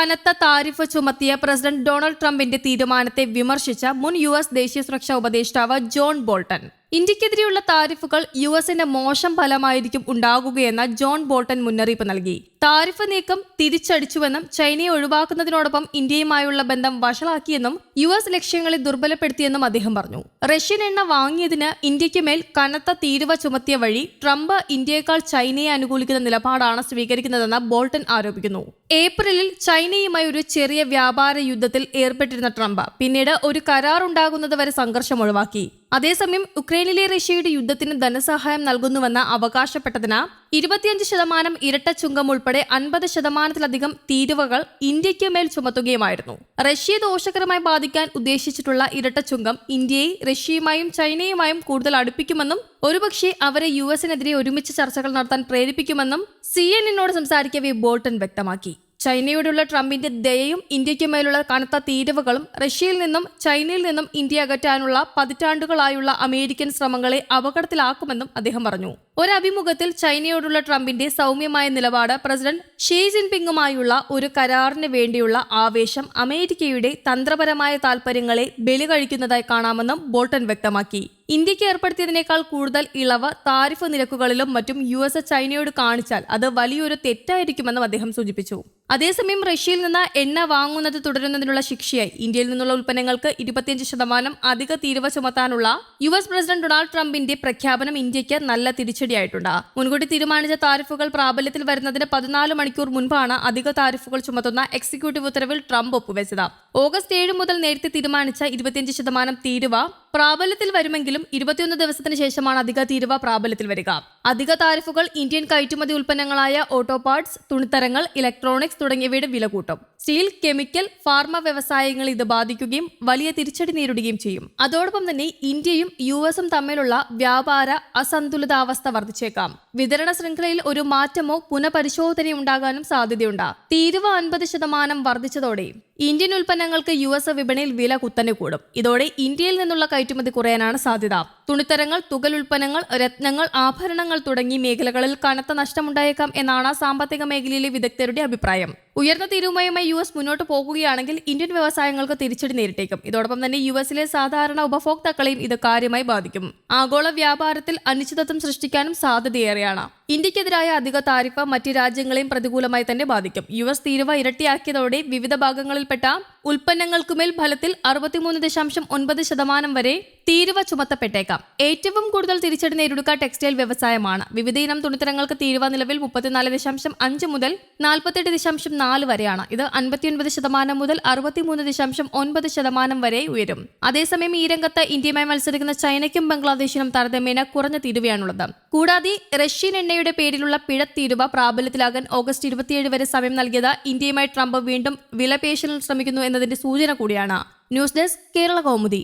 കനത്ത താരിഫ് ചുമത്തിയ president Donald ട്രംപിന്റെ തീരുമാനത്തെ വിമർശിച്ച മുൻ യു എസ് ദേശീയ സുരക്ഷാ ഉപദേഷ്ടാവ് ജോൺ ബോൾട്ടൺ ഇന്ത്യക്കെതിരെയുള്ള താരിഫുകൾ യു എസിന്റെ മോശം ഫലമായിരിക്കും ഉണ്ടാകുകയെന്ന ജോൺ ബോൾട്ടൺ മുന്നറിയിപ്പ് നൽകി. താരിഫ് നീക്കം തിരിച്ചടിച്ചുവെന്നും ചൈനയെ ഒഴിവാക്കുന്നതിനോടൊപ്പം ഇന്ത്യയുമായുള്ള ബന്ധം വഷളാക്കിയെന്നും യു എസ് ലക്ഷ്യങ്ങളെ ദുർബലപ്പെടുത്തിയെന്നും അദ്ദേഹം പറഞ്ഞു. റഷ്യൻ എണ്ണ വാങ്ങിയതിന് ഇന്ത്യയ്ക്ക് മേൽ കനത്ത തീരുവ ചുമത്തിയ വഴി ട്രംപ് ഇന്ത്യയെക്കാൾ ചൈനയെ അനുകൂലിക്കുന്ന നിലപാടാണ് സ്വീകരിക്കുന്നതെന്ന് ബോൾട്ടൺ ആരോപിക്കുന്നു. ഏപ്രിലിൽ ചൈനയുമായി ഒരു ചെറിയ വ്യാപാര യുദ്ധത്തിൽ ഏർപ്പെട്ടിരുന്ന ട്രംപ് പിന്നീട് ഒരു കരാർ ഉണ്ടാകുന്നതുവരെ സംഘർഷം ഒഴിവാക്കി. അതേസമയം ഉക്രൈനിലെ റഷ്യയുടെ യുദ്ധത്തിന് ധനസഹായം നൽകുന്നുവെന്ന് അവകാശപ്പെട്ടതിന് ഇരുപത്തിയഞ്ച് ശതമാനം ഇരട്ട ചുങ്കം ഉൾപ്പെടെ അൻപത് ശതമാനത്തിലധികം തീരുവകൾ ഇന്ത്യയ്ക്ക് മേൽ ചുമത്തുകയുമായിരുന്നു. റഷ്യയെ ദോഷകരമായി ബാധിക്കാൻ ഉദ്ദേശിച്ചിട്ടുള്ള ഇരട്ട ചുങ്കം ഇന്ത്യയെ റഷ്യയുമായും ചൈനയുമായും കൂടുതൽ അടുപ്പിക്കുമെന്നും ഒരുപക്ഷെ അവരെ യു എസിനെതിരെ ഒരുമിച്ച് ചർച്ചകൾ നടത്താൻ പ്രേരിപ്പിക്കുമെന്നും സി എൻ എന്നോട് സംസാരിക്കവേ ബോൾട്ടൺ വ്യക്തമാക്കി. ചൈനയോടുള്ള ട്രംപിന്റെ ദയയും ഇന്ത്യയ്ക്ക് മേലുള്ള കനത്ത തീരവുകളും റഷ്യയിൽ നിന്നും ചൈനയിൽ നിന്നും ഇന്ത്യ അകറ്റാനുള്ള പതിറ്റാണ്ടുകളായുള്ള അമേരിക്കൻ ശ്രമങ്ങളെ അപകടത്തിലാക്കുമെന്നും അദ്ദേഹം പറഞ്ഞു. ഒരു അഭിമുഖത്തിൽ ചൈനയോടുള്ള ട്രംപിന്റെ സൗമ്യമായ നിലപാട് പ്രസിഡന്റ് ഷീ ജിൻപിങ്ങുമായുള്ള ഒരു കരാറിന് വേണ്ടിയുള്ള ആവേശം അമേരിക്കയുടെ തന്ത്രപരമായ താൽപര്യങ്ങളെ ബലി കഴിക്കുന്നതായി കാണാമെന്നും ബോൾട്ടൺ വ്യക്തമാക്കി. ഇന്ത്യയ്ക്ക് ഏർപ്പെടുത്തിയതിനേക്കാൾ കൂടുതൽ ഇളവ് താരിഫ് നിരക്കുകളിലും മറ്റും യു എസ് ചൈനയോട് കാണിച്ചാൽ അത് വലിയൊരു തെറ്റായിരിക്കുമെന്നും അദ്ദേഹം സൂചിപ്പിച്ചു. അതേസമയം റഷ്യയിൽ നിന്ന് എണ്ണ വാങ്ങുന്നത് തുടരുന്നതിനുള്ള ശിക്ഷയായി. ഇന്ത്യയിൽ നിന്നുള്ള ഉൽപ്പന്നങ്ങൾക്ക് ഇരുപത്തിയഞ്ച് ശതമാനം അധിക തീരുവ ചുമത്താനുള്ള യു എസ് പ്രസിഡന്റ് ഡൊണാൾഡ് ട്രംപിന്റെ പ്രഖ്യാപനം ഇന്ത്യയ്ക്ക് നല്ല തിരിച്ചടിയായിട്ടുണ്ട്. മുൻകൂട്ടി തീരുമാനിച്ച താരിഫുകൾ പ്രാബല്യത്തിൽ വരുന്നതിന് പതിനാല് മണിക്കൂർ മുൻപാണ് അധിക താരിഫുകൾ ചുമത്തുന്ന എക്സിക്യൂട്ടീവ് ഉത്തരവിൽ ട്രംപ് ഒപ്പുവെച്ചത്. ഓഗസ്റ്റ് ഏഴ് മുതൽ നേരത്തെ തീരുമാനിച്ച ഇരുപത്തിയഞ്ച് ശതമാനം തീരുവ പ്രാബല്യത്തിൽ വരുമെങ്കിലും ഇരുപത്തിയൊന്ന് ദിവസത്തിന് ശേഷമാണ് അധിക തീരുവ പ്രാബല്യത്തിൽ വരിക. അധിക താരിഫുകൾ ഇന്ത്യൻ കയറ്റുമതി ഉൽപ്പന്നങ്ങളായ ഓട്ടോ പാർട്സ് തുണിത്തരങ്ങൾ ഇലക്ട്രോണിക്സ് തുടങ്ങിയവയുടെ വില കൂട്ടും. സ്റ്റീൽ കെമിക്കൽ ഫാർമ വ്യവസായങ്ങൾ ഇത് ബാധിക്കുകയും വലിയ തിരിച്ചടി നേരിടുകയും ചെയ്യും. അതോടൊപ്പം തന്നെ ഇന്ത്യയും യു എസും തമ്മിലുള്ള വ്യാപാര അസന്തുലിതാവസ്ഥ വർദ്ധിച്ചേക്കാം. വിതരണ ശൃംഖലയിൽ ഒരു മാറ്റമോ പുനഃപരിശോധനയോ ഉണ്ടാകാനും സാധ്യതയുണ്ട്. തീരുവ അൻപത് ശതമാനം വർദ്ധിച്ചതോടെ ഇന്ത്യൻ ഉൽപ്പന്നങ്ങൾക്ക് യു എസ് വിപണിയിൽ വില കുത്തനെ കൂടും. ഇതോടെ ഇന്ത്യയിൽ നിന്നുള്ള കയറ്റുമതി കുറയാനാണ് സാധ്യത. തുണിത്തരങ്ങൾ തുകൽ ഉൽപ്പന്നങ്ങൾ രത്നങ്ങൾ ആഭരണങ്ങൾ തുടങ്ങി മേഖലകളിൽ കനത്ത നഷ്ടമുണ്ടായേക്കാം എന്നാണ് സാമ്പത്തിക മേഖലയിലെ വിദഗ്ധരുടെ അഭിപ്രായം. ഉയർന്ന തീരുമാനമായി യു എസ് മുന്നോട്ട് പോകുകയാണെങ്കിൽ ഇന്ത്യൻ വ്യവസായങ്ങൾക്ക് തിരിച്ചടി നേരിട്ടേക്കും. ഇതോടൊപ്പം തന്നെ യു എസിലെ സാധാരണ ഉപഭോക്താക്കളെയും ഇത് കാര്യമായി ബാധിക്കും. ആഗോള വ്യാപാരത്തിൽ അനിശ്ചിതത്വം സൃഷ്ടിക്കാനും സാധ്യതയേറെയാണ്. ഇന്ത്യക്കെതിരായ അധിക താരിഫ് മറ്റ് രാജ്യങ്ങളെയും പ്രതികൂലമായി തന്നെ ബാധിക്കും. യു എസ് തീരുവ ഇരട്ടിയാക്കിയതോടെ വിവിധ ഭാഗങ്ങളിൽപ്പെട്ട ഉൽപ്പന്നങ്ങൾക്കുമേൽ ഫലത്തിൽ അറുപത്തിമൂന്ന് ദശാംശം ഒൻപത് ശതമാനം വരെ തീരുവ ചുമത്തപ്പെട്ടേക്കാം. ഏറ്റവും കൂടുതൽ തിരിച്ചടി നേരിടുക ടെക്സ്റ്റൈൽ വ്യവസായമാണ്. വിവിധ ഇനം തുണിത്തരങ്ങൾക്ക് തീരുവ നിലവിൽ മുപ്പത്തിനാല് ദശാംശം അഞ്ച് മുതൽ നാൽപ്പത്തെട്ട് ദശാംശം നാല് വരെയാണ്. ഇത് അൻപത്തിയൊൻപത് ശതമാനം മുതൽ അറുപത്തിമൂന്ന് ദശാംശം ഒൻപത് ശതമാനം വരെ ഉയരും. അതേസമയം ഈ രംഗത്ത് ഇന്ത്യയുമായി മത്സരിക്കുന്ന ചൈനയ്ക്കും ബംഗ്ലാദേശിനും താരതമ്യേന കുറഞ്ഞ തീരുവയാണുള്ളത്. കൂടാതെ റഷ്യൻ എണ്ണയുടെ പേരിലുള്ള പിഴ തീരുവ പ്രാബല്യത്തിലാകാൻ ഓഗസ്റ്റ് ഇരുപത്തിയേഴ് വരെ സമയം നൽകിയത് ഇന്ത്യയുമായി ട്രംപ് വീണ്ടും വിലപേശലിൽ ശ്രമിക്കുന്നു എന്നതിന്റെ സൂചന കൂടിയാണ്. News desk Kerala Kaumudi.